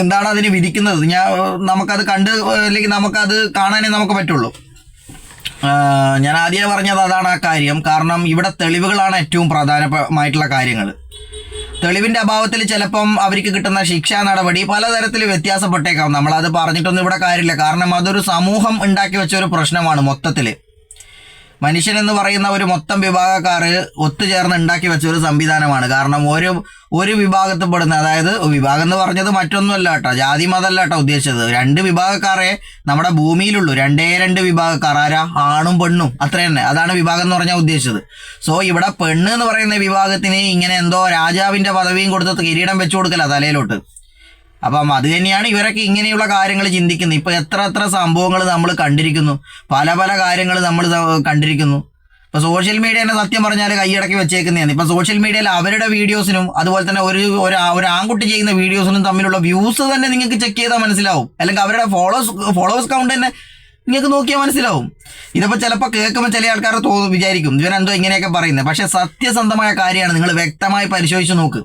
എന്താണ് അതിന് വിധിക്കുന്നത്? ഞാൻ നമുക്കത് കണ്ട് അല്ലെങ്കിൽ നമുക്കത് കാണാനേ നമുക്ക് പറ്റുള്ളൂ. ഞാൻ ആദ്യമേ പറഞ്ഞത് അതാണ് ആ കാര്യം. കാരണം ഇവിടെ തെളിവുകളാണ് ഏറ്റവും പ്രധാനമായിട്ടുള്ള കാര്യങ്ങൾ തെളിവിന്റെ അഭാവത്തിൽ ചിലപ്പം അവർക്ക് കിട്ടുന്ന ശിക്ഷാ നടപടി പലതരത്തിൽ വ്യത്യാസപ്പെട്ടേക്കാം. അത് പറഞ്ഞിട്ടൊന്നും ഇവിടെ കാര്യമില്ല. കാരണം അതൊരു സമൂഹം ഉണ്ടാക്കി വെച്ച ഒരു പ്രശ്നമാണ് മൊത്തത്തിൽ മനുഷ്യൻ എന്ന് പറയുന്ന ഒരു മൊത്തം വിഭാഗക്കാർ ഒത്തുചേർന്ന് ഉണ്ടാക്കി വെച്ച ഒരു സംവിധാനമാണ്. കാരണം ഒരു ഒരു വിഭാഗത്തിൽ പെടുന്ന അതായത് വിഭാഗം എന്ന് പറഞ്ഞത് മറ്റൊന്നുമല്ല കേട്ടോ ജാതി മതമല്ല കേട്ടോ ഉദ്ദേശിച്ചത്. രണ്ട് വിഭാഗക്കാരെ നമ്മുടെ ഭൂമിയിലുള്ളൂ. രണ്ടേ രണ്ട് വിഭാഗക്കാർ. ആരാ? ആണും പെണ്ണും. അത്ര തന്നെ. അതാണ് വിഭാഗം എന്ന് പറഞ്ഞാൽ ഉദ്ദേശിച്ചത്. സോ ഇവിടെ പെണ്ണ് എന്ന് പറയുന്ന വിഭാഗത്തിന് ഇങ്ങനെ എന്തോ രാജാവിന്റെ പദവിയും കൊടുത്ത് കിരീടം വെച്ചു കൊടുക്കല്ല തലയിലോട്ട്. അപ്പം അത് തന്നെയാണ് ഇവരൊക്കെ ഇങ്ങനെയുള്ള കാര്യങ്ങൾ ചിന്തിക്കുന്നത്. ഇപ്പൊ എത്ര എത്ര സംഭവങ്ങൾ നമ്മൾ കണ്ടിരിക്കുന്നു. പല പല കാര്യങ്ങൾ നമ്മൾ കണ്ടിരിക്കുന്നു. ഇപ്പൊ സോഷ്യൽ മീഡിയ തന്നെ സത്യം പറഞ്ഞാൽ കൈയടക്കി വെച്ചേക്കുന്നതാണ്. ഇപ്പൊ സോഷ്യൽ മീഡിയയിൽ അവരുടെ വീഡിയോസിനും അതുപോലെ തന്നെ ഒരു ഒരു ആൺകുട്ടി ചെയ്യുന്ന വീഡിയോസിനും തമ്മിലുള്ള വ്യൂസ് തന്നെ നിങ്ങൾക്ക് ചെക്ക് ചെയ്താൽ മനസ്സിലാവും. അല്ലെങ്കിൽ അവരുടെ ഫോളോസ് ഫോളോവേഴ്സ് കൗണ്ട് തന്നെ നിങ്ങൾക്ക് നോക്കിയാൽ മനസ്സിലാവും. ഇതിപ്പോൾ ചിലപ്പോൾ കേൾക്കുമ്പോൾ ചില ആൾക്കാർ തോന്നും വിചാരിക്കും ഇവരെന്തോ ഇങ്ങനെയൊക്കെ പറയുന്നത്. പക്ഷേ സത്യസന്ധമായ കാര്യമാണ് നിങ്ങൾ വ്യക്തമായി പരിശോധിച്ച് നോക്ക്.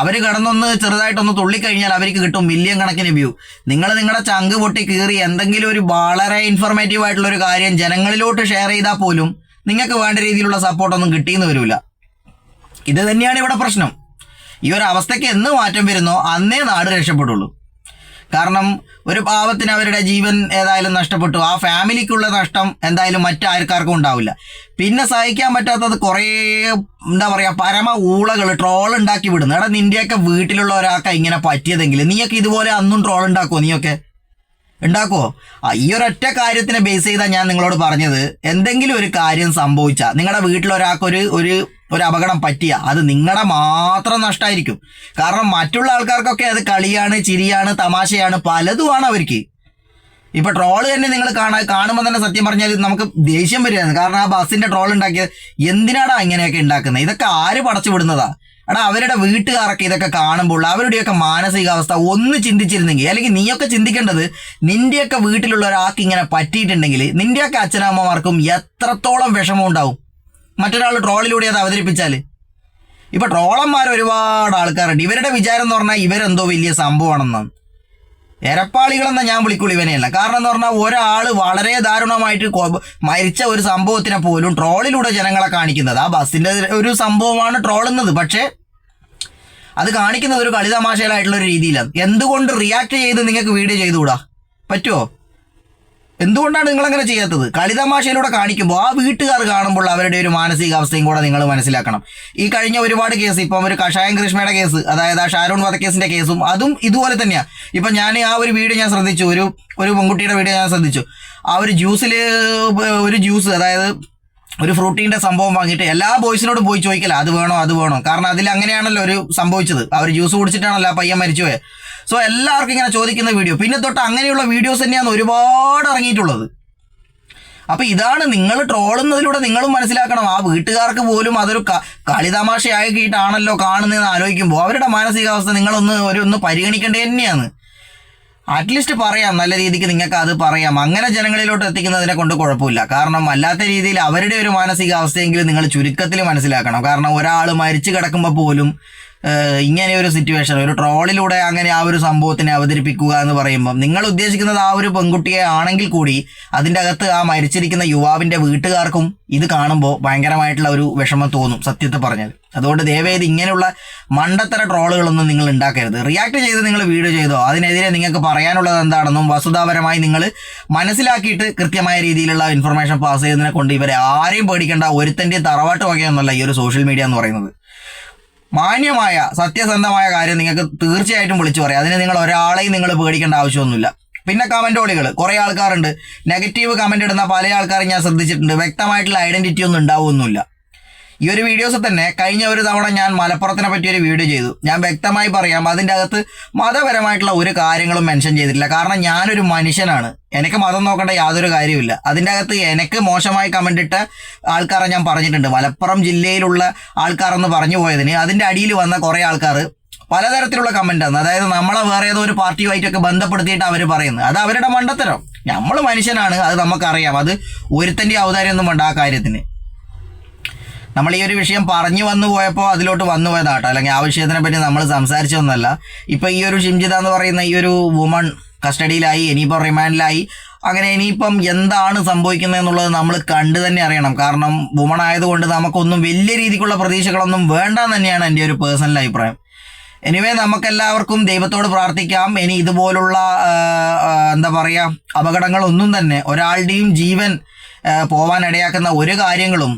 അവർ കിടന്നൊന്ന് ചെറുതായിട്ടൊന്ന് തുള്ളിക്കഴിഞ്ഞാൽ അവർക്ക് കിട്ടും മില്യൺ കണക്കിന് വ്യൂ നിങ്ങൾ നിങ്ങളുടെ ചങ്ക് പൊട്ടി കീറി എന്തെങ്കിലും ഒരു വളരെ ഇൻഫോർമേറ്റീവ് ആയിട്ടുള്ള ഒരു കാര്യം ജനങ്ങളിലോട്ട് ഷെയർ ചെയ്താൽ പോലും നിങ്ങൾക്ക് വേണ്ട രീതിയിലുള്ള സപ്പോർട്ടൊന്നും കിട്ടിയെന്ന് വരില്ല ഇത് തന്നെയാണ് ഇവിടെ പ്രശ്നം. ഈ ഒരു അവസ്ഥയ്ക്ക് എന്ന് മാറ്റം വരുന്നോ അന്നേ നാട് രക്ഷപ്പെടുള്ളൂ. കാരണം ഒരു പാവത്തിന് അവരുടെ ജീവൻ ഏതായാലും നഷ്ടപ്പെട്ടു. ആ ഫാമിലിക്കുള്ള നഷ്ടം എന്തായാലും മറ്റാർക്കാർക്കും ഉണ്ടാവില്ല. പിന്നെ സഹിക്കാൻ പറ്റാത്തത് കുറേ എന്താ പറയുക പരമ ഊളകൾ ട്രോൾ ഉണ്ടാക്കി വിടുന്നു. എടാ നിന്റെയൊക്കെ വീട്ടിലുള്ള ഒരാൾക്കാണ് ഇങ്ങനെ പറ്റിയതെങ്കിൽ. നീയൊക്കെ ഇതുപോലെ അന്നും ട്രോൾ ഉണ്ടാക്കുമോ നീയൊക്കെ? ഉണ്ടാക്കുവോ? ആ, ഈ ഒരൊറ്റ കാര്യത്തിനെ ബേസ് ചെയ്താൽ ഞാൻ നിങ്ങളോട് പറഞ്ഞത്. എന്തെങ്കിലും ഒരു കാര്യം സംഭവിച്ചാൽ നിങ്ങളുടെ വീട്ടിൽ ഒരാൾക്കൊരു ഒരു ഒരു അപകടം പറ്റിയ അത് നിങ്ങളുടെ മാത്രം നഷ്ടമായിരിക്കും കാരണം മറ്റുള്ള ആൾക്കാർക്കൊക്കെ അത് കളിയാണ് ചിരിയാണ് തമാശയാണ് പലതുമാണ് അവർക്ക്. ഇപ്പൊ ട്രോൾ തന്നെ നിങ്ങൾ കാണാ കാണുമ്പോൾ തന്നെ സത്യം പറഞ്ഞാൽ നമുക്ക് ദേഷ്യം വരികയാണ്. കാരണം ആ ബസ്സിന്റെ ട്രോൾ ഉണ്ടാക്കിയത് എന്തിനാടാ ഇങ്ങനെയൊക്കെ ഉണ്ടാക്കുന്നത് ഇതൊക്കെ ആര് പടച്ചു വിടുന്നതാ? എടാ അവരുടെ വീട്ടുകാരൊക്കെ ഇതൊക്കെ കാണുമ്പോൾ അവരുടെയൊക്കെ മാനസികാവസ്ഥ ഒന്ന് ചിന്തിച്ചിരുന്നെങ്കിൽ അല്ലെങ്കിൽ നീയൊക്കെ ചിന്തിക്കേണ്ടത് നിന്റെയൊക്കെ വീട്ടിലുള്ള ഒരാൾക്ക് ഇങ്ങനെ പറ്റിയിട്ടുണ്ടെങ്കിൽ നിന്റെയൊക്കെ അച്ഛനമ്മമാർക്കും എത്രത്തോളം വിഷമം ഉണ്ടാവും. മറ്റൊരാൾ ട്രോളിലൂടെ അത് അവതരിപ്പിച്ചാൽ ഇപ്പൊ ട്രോളന്മാർ ഒരുപാട് ആൾക്കാരുണ്ട്. ഇവരുടെ വിചാരം എന്ന് പറഞ്ഞാൽ ഇവരെന്തോ വലിയ സംഭവമാണെന്നാണ്. എരപ്പാളികളെന്ന ഞാൻ വിളിക്കുള്ളൂ ഇവനെയല്ല കാരണം എന്ന് പറഞ്ഞാൽ ഒരാൾ വളരെ ദാരുണമായിട്ട് മരിച്ച ഒരു സംഭവത്തിനെ പോലും ട്രോളിലൂടെ ജനങ്ങളെ കാണിക്കുന്നത്. ആ ബസ്സിന്റെ ഒരു സംഭവമാണ് ട്രോളുന്നത്. പക്ഷേ അത് കാണിക്കുന്നത് ഒരു കളിതമാശയിലായിട്ടുള്ള ഒരു രീതിയിലാണ്. എന്തുകൊണ്ട് റിയാക്ട് ചെയ്ത് നിങ്ങൾക്ക് വീഡിയോ ചെയ്തുകൂടാ? പറ്റുമോ എന്തുകൊണ്ടാണ് നിങ്ങൾ അങ്ങനെ ചെയ്യാത്തത്? കളിതമാശയിലൂടെ കാണിക്കുമ്പോൾ ആ വീട്ടുകാർ കാണുമ്പോൾ അവരുടെ ഒരു മാനസികാവസ്ഥയും കൂടെ നിങ്ങൾ മനസ്സിലാക്കണം. ഈ കഴിഞ്ഞ ഒരുപാട് കേസ് ഇപ്പം ഒരു കഷായം കൃഷ്ണയുടെ കേസ് അതായത് ആ ഷാരൂൺ വധക്കേസിന്റെ കേസും അതും ഇതുപോലെ തന്നെയാണ് ഇപ്പം ഞാൻ ആ ഒരു വീഡിയോ ഞാൻ ശ്രദ്ധിച്ചു. ഒരു ഒരു പെൺകുട്ടിയുടെ വീഡിയോ ഞാൻ ശ്രദ്ധിച്ചു. ആ ഒരു ജ്യൂസിൽ ഒരു ജ്യൂസ് അതായത് ഒരു ഫ്രൂട്ടീന്റെ സംഭവം വാങ്ങിയിട്ട് എല്ലാ ബോയ്സിനോടും പോയി ചോദിക്കല അത് വേണോ അത് വേണോ? കാരണം അതിൽ അങ്ങനെയാണല്ലോ ഒരു സംഭവിച്ചത്. അവർ ജ്യൂസ് കുടിച്ചിട്ടാണല്ലോ ആ പയ്യൻ മരിച്ചുപോയത് സോ എല്ലാവർക്കും ഇങ്ങനെ ചോദിക്കുന്ന വീഡിയോ പിന്നെ തൊട്ട് അങ്ങനെയുള്ള വീഡിയോസ് തന്നെയാണ് ഒരുപാട് ഇറങ്ങിയിട്ടുള്ളത്. അപ്പൊ ഇതാണ് നിങ്ങൾ ട്രോളുന്നതിലൂടെ നിങ്ങളും മനസ്സിലാക്കണം. ആ വീട്ടുകാർക്ക് പോലും അതൊരു കളിതമാശയാക്കിയിട്ടാണല്ലോ കാണുന്നതെന്ന് ആലോചിക്കുമ്പോൾ അവരുടെ മാനസികാവസ്ഥ നിങ്ങളൊന്ന് ഒരു ഒന്ന് പരിഗണിക്കേണ്ടത് തന്നെയാണ്. അറ്റ്ലീസ്റ്റ് പറയാം നല്ല രീതിക്ക് നിങ്ങൾക്ക് അത് പറയാം. അങ്ങനെ ജനങ്ങളിലോട്ട് എത്തിക്കുന്നതിനെ കൊണ്ട് കുഴപ്പമില്ല. കാരണം അല്ലാത്ത രീതിയിൽ അവരുടെ ഒരു മാനസികാവസ്ഥയെങ്കിലും നിങ്ങൾ ചുരുക്കത്തിൽ മനസ്സിലാക്കണം. കാരണം ഒരാൾ മരിച്ചു കിടക്കുമ്പോൾ പോലും ഇങ്ങനെ ഒരു സിറ്റുവേഷൻ ഒരു ട്രോളിലൂടെ അങ്ങനെ ആ ഒരു സംഭവത്തിനെ അവതരിപ്പിക്കുക എന്ന് പറയുമ്പോൾ നിങ്ങൾ ഉദ്ദേശിക്കുന്നത് ആ ഒരു പെൺകുട്ടിയെ ആണെങ്കിൽ കൂടി അതിന്റെ അകത്ത് ആ മരിച്ചിരിക്കുന്ന യുവാവിന്റെ വീട്ടുകാർക്കും ഇത് കാണുമ്പോൾ ഭയങ്കരമായിട്ടുള്ള ഒരു വിഷമം തോന്നും സത്യത്തെ പറഞ്ഞത് അതുകൊണ്ട് ദയവേത് ഇങ്ങനെയുള്ള മണ്ടത്തര ട്രോളുകളൊന്നും നിങ്ങൾ ഉണ്ടാക്കരുത്. റിയാക്ട് ചെയ്ത് നിങ്ങൾ വീഡിയോ ചെയ്തോ അതിനെതിരെ നിങ്ങൾക്ക് പറയാനുള്ളത് എന്താണെന്നും വസ്തുതാപരമായി നിങ്ങൾ മനസ്സിലാക്കിയിട്ട് കൃത്യമായ രീതിയിലുള്ള ഇൻഫർമേഷൻ പാസ് ചെയ്യുന്നതിനെ കൊണ്ട് ഇവരെ ആരെയും പേടിക്കേണ്ട ഒരുത്തന്റെ തറവാട്ട് വകയൊന്നുമല്ല ഈ ഒരു സോഷ്യൽ മീഡിയ എന്ന് പറയുന്നത്. മാന്യമായ സത്യസന്ധമായ കാര്യം നിങ്ങൾക്ക് തീർച്ചയായിട്ടും വിളിച്ചു പറയാം. അതിന് നിങ്ങൾ ഒരാളെയും നിങ്ങൾ പേടിക്കേണ്ട ആവശ്യമൊന്നുമില്ല. പിന്നെ കമന്റോളികൾ കുറേ ആൾക്കാരുണ്ട്. നെഗറ്റീവ് കമന്റ് ഇടുന്ന പല ആൾക്കാരും ഞാൻ ശ്രദ്ധിച്ചിട്ടുണ്ട്. വ്യക്തമായിട്ടുള്ള ഐഡന്റിറ്റി ഒന്നും ഉണ്ടാവുമൊന്നുമില്ല ഈ ഒരു വീഡിയോസ് തന്നെ കഴിഞ്ഞ ഒരു തവണ ഞാൻ മലപ്പുറത്തിനെ പറ്റി ഒരു വീഡിയോ ചെയ്തു. ഞാൻ വ്യക്തമായി പറയാം അതിന്റെ അകത്ത് മതപരമായിട്ടുള്ള ഒരു കാര്യങ്ങളും മെൻഷൻ ചെയ്തിട്ടില്ല. കാരണം ഞാനൊരു മനുഷ്യനാണ്. എനിക്ക് മതം നോക്കേണ്ട യാതൊരു കാര്യമില്ല അതിന്റെ അകത്ത് എനിക്ക് മോശമായി കമന്റ് ഇട്ട ആൾക്കാരെ ഞാൻ പറഞ്ഞിട്ടുണ്ട്. മലപ്പുറം ജില്ലയിലുള്ള ആൾക്കാരെന്ന് പറഞ്ഞു പോയതിന് അതിന്റെ അടിയിൽ വന്ന കുറേ ആൾക്കാർ പലതരത്തിലുള്ള കമന്റാണ് അതായത് നമ്മളെ വേറെ ഏതോ ഒരു പാർട്ടിയുമായിട്ടൊക്കെ ബന്ധപ്പെടുത്തിയിട്ട് അവർ പറയുന്നത്. അത് അവരുടെ മണ്ടത്തരം. നമ്മൾ മനുഷ്യനാണ് അത് നമുക്കറിയാം. അത് ഒരുത്തന്റെ ഔദാര്യമൊന്നും വേണ്ട ആ കാര്യത്തിന്. നമ്മൾ ഈ ഒരു വിഷയം പറഞ്ഞു വന്നു പോയപ്പോൾ അതിലോട്ട് വന്നു പോയതാട്ടോ. അല്ലെങ്കിൽ ആ വിഷയത്തിനെ പറ്റി നമ്മൾ സംസാരിച്ചൊന്നുമല്ല ഇപ്പൊ ഈ ഒരു ഷിംജിത എന്ന് പറയുന്ന ഈ ഒരു വുമൺ കസ്റ്റഡിയിലായി ഇനിയിപ്പോൾ റിമാൻഡിലായി അങ്ങനെ ഇനിയിപ്പം എന്താണ് സംഭവിക്കുന്നത് എന്നുള്ളത് നമ്മൾ കണ്ടു തന്നെ അറിയണം. കാരണം വുമൺ ആയതുകൊണ്ട് നമുക്കൊന്നും വലിയ രീതിക്കുള്ള പ്രതീക്ഷകളൊന്നും വേണ്ട തന്നെയാണ് എന്റെ ഒരു പേഴ്സണൽ അഭിപ്രായം. എനിവേ നമുക്കെല്ലാവർക്കും ദൈവത്തോട് പ്രാർത്ഥിക്കാം. ഇനി ഇതുപോലുള്ള എന്താ പറയുക അപകടങ്ങളൊന്നും തന്നെ ഒരാളുടെയും ജീവൻ പോവാൻ ഇടയാക്കുന്ന ഒരു കാര്യങ്ങളും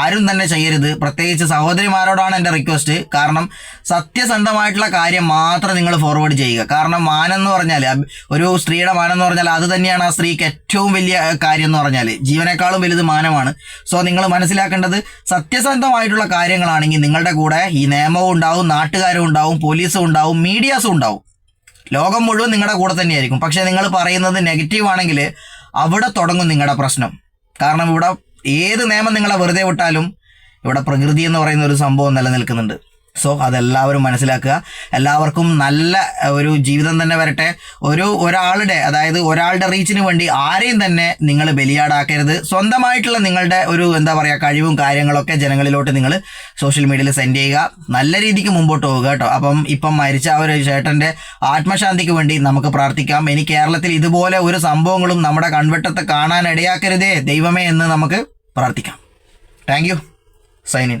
ആരും തന്നെ ചെയ്യരുത്. പ്രത്യേകിച്ച് സഹോദരിമാരോടാണ് എന്റെ റിക്വസ്റ്റ് കാരണം സത്യസന്ധമായിട്ടുള്ള കാര്യം മാത്രം നിങ്ങൾ ഫോർവേഡ് ചെയ്യുക. കാരണം മാനം എന്ന് പറഞ്ഞാൽ ഒരു സ്ത്രീയുടെ മാനം എന്ന് പറഞ്ഞാൽ അത് തന്നെയാണ് ആ സ്ത്രീക്ക് ഏറ്റവും വലിയ കാര്യം എന്ന് പറഞ്ഞാൽ ജീവനേക്കാളും വലുത് മാനമാണ്. സോ നിങ്ങൾ മനസ്സിലാക്കേണ്ടത് സത്യസന്ധമായിട്ടുള്ള കാര്യങ്ങളാണെങ്കിൽ നിങ്ങളുടെ കൂടെ ഈ നിയമവും ഉണ്ടാവും നാട്ടുകാരും ഉണ്ടാവും പോലീസും ഉണ്ടാവും മീഡിയാസും ഉണ്ടാവും. ലോകം മുഴുവൻ നിങ്ങളുടെ കൂടെ തന്നെയായിരിക്കും. പക്ഷേ നിങ്ങൾ പറയുന്നത് നെഗറ്റീവ് ആണെങ്കിൽ അവിടെ തുടങ്ങും നിങ്ങളുടെ പ്രശ്നം. കാരണം ഇവിടെ ഏത് നിയമം നിങ്ങളെ വെറുതെ വിട്ടാലും ഇവിടെ പ്രകൃതി എന്ന് പറയുന്ന ഒരു സംഭവം നിലനിൽക്കുന്നുണ്ട്. സോ അതെല്ലാവരും മനസ്സിലാക്കുക. എല്ലാവർക്കും നല്ല ഒരു ജീവിതം തന്നെ വരട്ടെ. ഒരു ഒരാളുടെ അതായത് ഒരാളുടെ റീച്ചിന് വേണ്ടി ആരെയും തന്നെ നിങ്ങൾ ബലിയാടാക്കരുത്. സ്വന്തമായിട്ടുള്ള നിങ്ങളുടെ ഒരു എന്താ പറയുക കഴിവും കാര്യങ്ങളൊക്കെ ജനങ്ങളിലോട്ട് നിങ്ങൾ സോഷ്യൽ മീഡിയയിൽ സെൻഡ് ചെയ്യുക. നല്ല രീതിക്ക് മുമ്പോട്ട് പോവുക കേട്ടോ. അപ്പം ഇപ്പം മരിച്ച ആ ഒരു ചേട്ടന്റെ ആത്മശാന്തിക്ക് വേണ്ടി നമുക്ക് പ്രാർത്ഥിക്കാം. ഇനി കേരളത്തിൽ ഇതുപോലെ ഒരു സംഭവങ്ങളും നമ്മുടെ കൺവെട്ടത്ത് കാണാൻ ഇടയാക്കരുതേ ദൈവമേ എന്ന് നമുക്ക് പ്രാർത്ഥിക്കാം. Thank you sign in